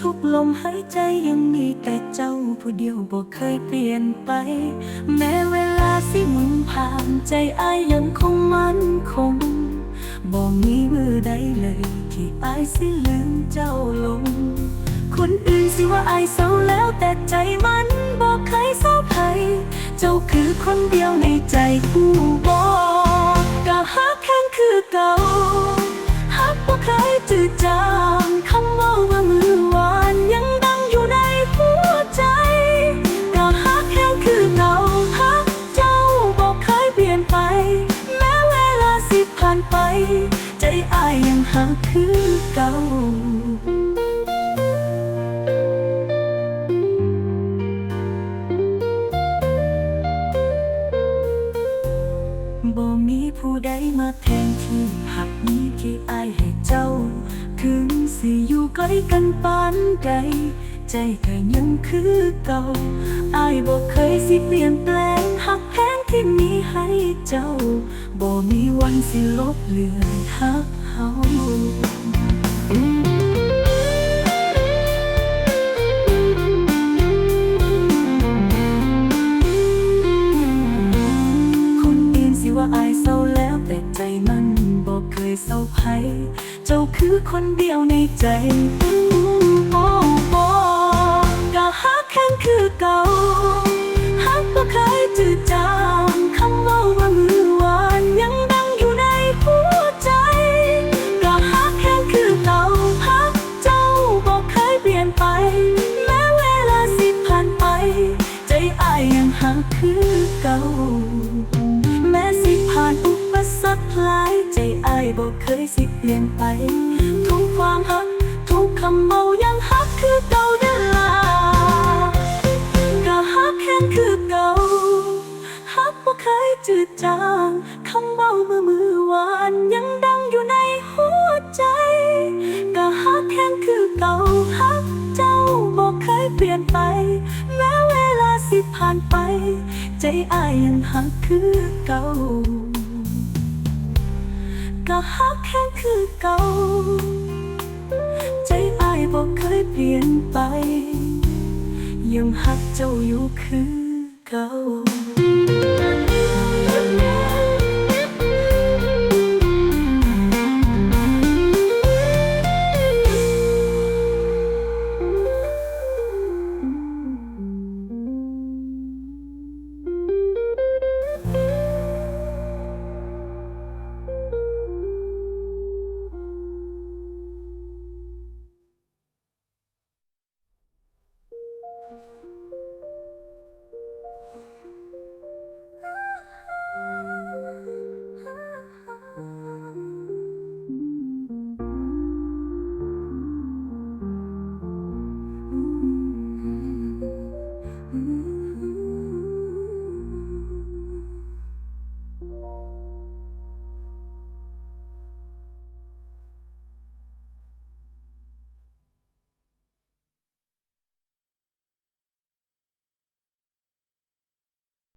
ทุกลมหายใจยังมีแต่เจ้าผู้เดียวบ่เคยเปลี่ยนไป แม้เวลาสิหมุนผ่านใจอายยังคงมั่นคงบ่มีมือใดเลย ที่อายสิลืมเจ้าลง คนอื่นสิว่าอายเศร้าแล้วแต่ใจมันบอกเคยเศร้าใครเจ้าคือคนเดียวในใจผู้บอกก็ฮักแค่คือเก่า เคยจืดจางคำว่าว่ามือวานยังดังอยู่ในหัวใจก็ฮักแค่คือเก่าฮักเจ้าบอกเคยเปลี่ยนไป แม้เวลาสิผ่านไป ใจอายยังฮักคือเก่า บ่มีผู้ใดมาแทนที่หักนี้ที่อายให้เจ้า ถึงสิอยู่ใกล้กันปานใดใจก็ยังคือเก่าอายบ่เคยสิเปลี่ยนแปลงหักแพงที่มีให้เจ้าบ่มีวันสิลบเลือนหักเฮา เจ้าคือคนเดียวในใจโอ้บอกก็ฮักแค่คือเก่าฮักบ่เคยจืดจางคำว่าว่ามือหวานยังดังอยู่ในหัวใจก็ฮักแค่คือเก่าฮักเจ้าบอกเคยเปลี่ยนไป แม้เวลาสิผ่านไป ใจอายยังหักคือเก่า อุปสรรคหลายใจอายบอกเคยสิเปลี่ยนไป ทุกความหัก ทุกคำเมายังหักคือเก่าเดนลาก็หักแค่คือเก่าหักบ่เคยจืดจางคำเมาเมื่อมือวานยังดังอยู่ในหัวใจก็หักแค่คือเก่าหักเจ้าบอกเคยเปลี่ยนไป แม้เวลาสิผ่านไป ใจอายยังหักคือเก่า ก็หักแค่คือเก่า ใจอายบอกเคยเปลี่ยนไป ยังหักเจ้าอยู่คือเก่า